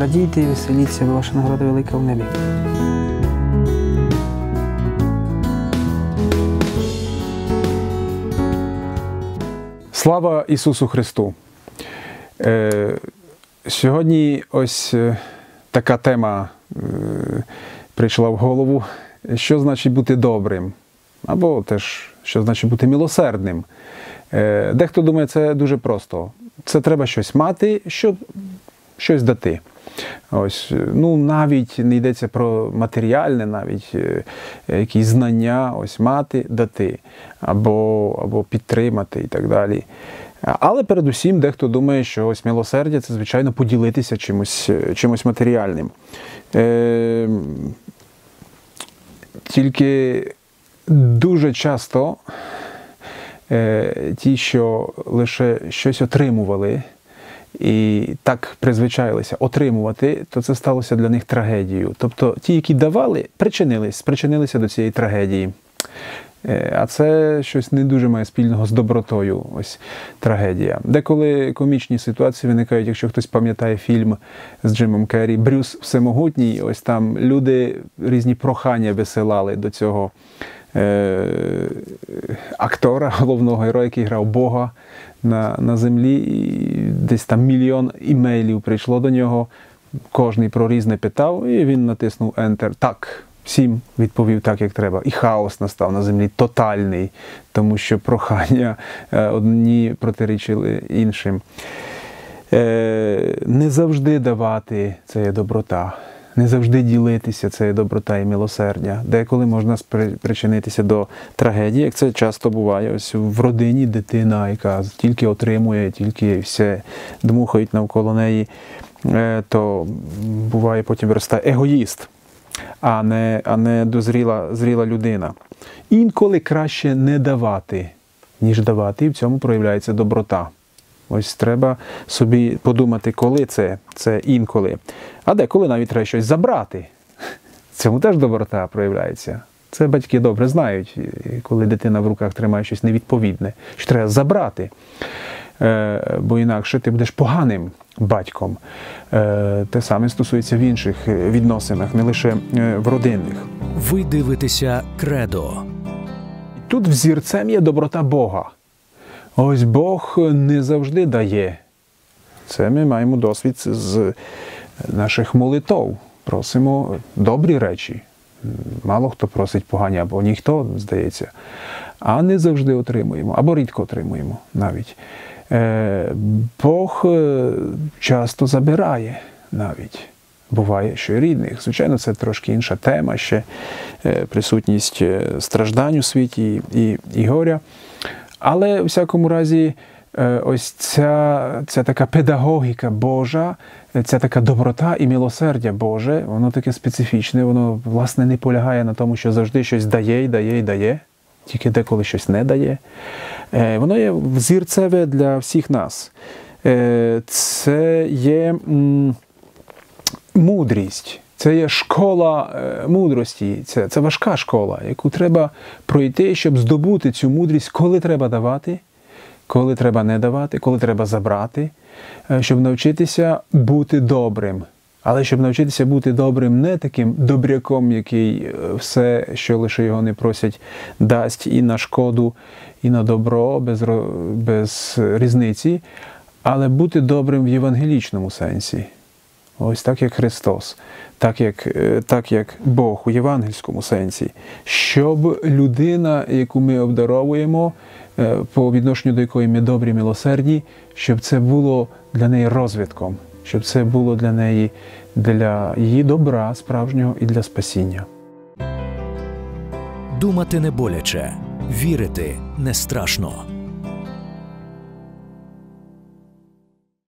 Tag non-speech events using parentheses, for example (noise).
радійте і веселіться, бо ваша нагорода велика в небі. Слава Ісусу Христу! Е, Сьогодні ось е, така тема е, прийшла в голову. Що значить бути добрим? Або теж, що значить бути милосердним. Дехто думає, це дуже просто. Це треба щось мати, щоб щось дати. Ось, е, ну навіть не йдеться про матеріальне, навіть е, якісь знання, ось мати, дати, або, або підтримати і так далі. Але передусім дехто думає, що ось милосердя це, звичайно, поділитися чимось, е, чимось матеріальним. Е, тільки дуже часто е, ті, що лише щось отримували, і так призвичаїлися отримувати, то це сталося для них трагедією. Тобто ті, які давали, причинились, спричинилися до цієї трагедії. Е, А це щось не дуже має спільного з добротою. Ось трагедія. Деколи комічні ситуації виникають, якщо хтось пам'ятає фільм з Джимом Керрі Брюс Всемогутній. Ось там люди різні прохання висилали до цього актора, (laughs) головного героя, який грав Бога на, на землі. І десь там мільйон імейлів прийшло до нього. Кожний про різне питав, і він натиснув Enter. Так, всім відповів так, як треба. І хаос настав на землі тотальний, тому що прохання е, одні протирічили іншим. Е, Не завжди давати це є доброта. Не завжди ділитися це доброта і милосердя. Деколи можна спри- причинитися до трагедії, як це часто буває. Ось в родині дитина, яка тільки отримує, тільки все дмухають навколо неї, е, то буває потім виростає егоїст, а не, а не дозріла зріла людина. Інколи краще не давати, ніж давати, і в цьому проявляється доброта. Ось треба собі подумати, коли це, це інколи. А деколи навіть треба щось забрати. Цьому теж доброта проявляється. Це батьки добре знають, коли дитина в руках тримає щось невідповідне, що треба забрати. Е, Бо інакше ти будеш поганим батьком. Е, Те саме стосується в інших відносинах, не лише е, в родинних. Ви дивитеся Кредо. Тут взірцем є доброта Бога. Ось Бог не завжди дає. Це ми маємо досвід з наших молитов. Просимо добрі речі. Мало хто просить погані, або ніхто, здається. А не завжди отримуємо, або рідко отримуємо навіть. Е, Бог е, часто забирає навіть. Буває, що і рідних. Звичайно, це трошки інша тема, ще е, присутність страждань у світі і, і горя. Але у всякому разі, е, ось ця, ця така педагогіка Божа, ця така доброта і милосердя Боже, воно таке специфічне, воно власне не полягає на тому, що завжди щось дає і дає і дає, тільки деколи щось не дає. Е, Воно є взірцеве для всіх нас. Е, Це є. мудрість. Це є школа е, мудрості, це, це важка школа, яку треба пройти, щоб здобути цю мудрість, коли треба давати, коли треба не давати, коли треба забрати, е, щоб навчитися бути добрим. Але щоб навчитися бути добрим, не таким добряком, який е, все, що лише його не просять, дасть і на шкоду, і на добро, без, без різниці, але бути добрим в євангелічному сенсі. Ось так як Христос, так як, е, так як Бог у євангельському сенсі, щоб людина, яку ми обдаровуємо, е, по відношенню до якої ми добрі милосерді, щоб це було для неї розвитком, щоб це було для неї для її добра справжнього і для спасіння. Думати не боляче, вірити не страшно.